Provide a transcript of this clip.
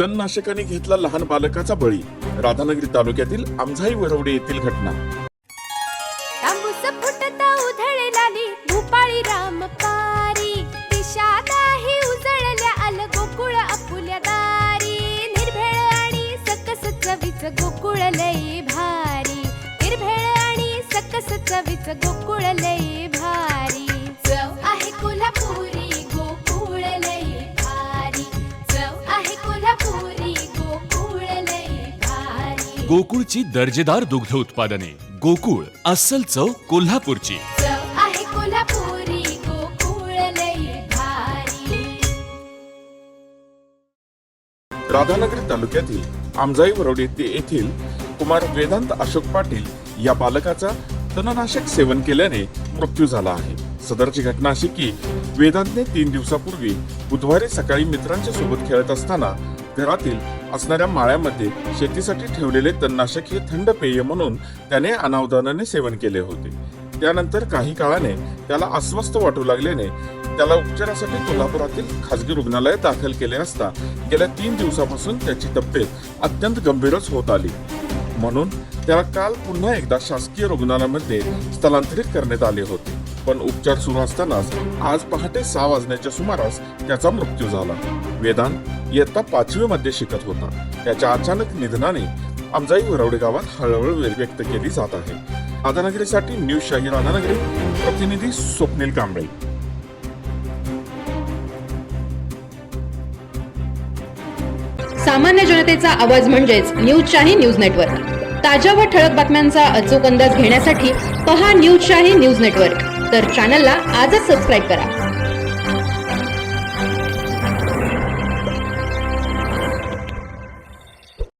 तणनाशकाने घेतला लहान बालकाचा बळी. राधानगरी तालुक्यातील आमझाई वरवडे येथील घटना. गोकुळ आपुल्या गोकुळ लई भारी. निर्भेळ आणि सकस चवीच गोकुळ लई भारी. गोकुळची दर्जेदार दुग्ध उत्पादने. गोकुळ अस्सल चव कोल्हापूरची. चव आहे कोल्हापुरी गोकुळ लई भारी. राधानगरी तालुक्यातील आमजाई वरवडे ते येथील कुमार वेदांत अशोक पाटील या बालकाचा तणनाशक सेवन केल्याने मृत्यू झाला आहे. सदरची घटना अशी की वेदांतने तीन दिवसापूर्वी बुधवारी सकाळी मित्रांच्या सोबत खेळत असताना घरातील असणाऱ्या माळ्यामध्ये शेतीसाठी ठेवलेले तणनाशक हे थंड पेय म्हणून त्याने अनावधानाने सेवन केले होते. त्यानंतर काही काळाने त्याला अस्वस्थ वाटू लागल्याने त्याला उपचारासाठी कोल्हापुरातील खासगी रुग्णालयात दाखल केले असता गेल्या तीन दिवसापासून त्याची तब्येत अत्यंत गंभीरच होत आली. म्हणून त्याला काल पुन्हा एकदा शासकीय रुग्णालयामध्ये स्थलांतरित करण्यात आले होते. पण उपचार सुरू असतानाच आज पहाटे सहा वाजण्याच्या सुमारास त्याचा मृत्यू झाला. वेदांत इयत्ता पाचवी मध्ये शिकत होता. त्याच्या अचानक निधनाने आमजाई वरवडे गावात हळहळ व्यक्त केली जात आहे. राधानगरीसाठी न्यूज शाही राधानगरी प्रतिनिधी स्वप्नील कांबळे. सामान्य जनतेचा आवाज म्हणजेच न्यूज शाही न्यूज नेटवर्क. ताज्या व ठळक बातम्यांचा अचूक अंदाज घेण्यासाठी पहा न्यूज शाही न्यूज नेटवर्क. तर चॅनलला आजच सबस्क्राईब करा.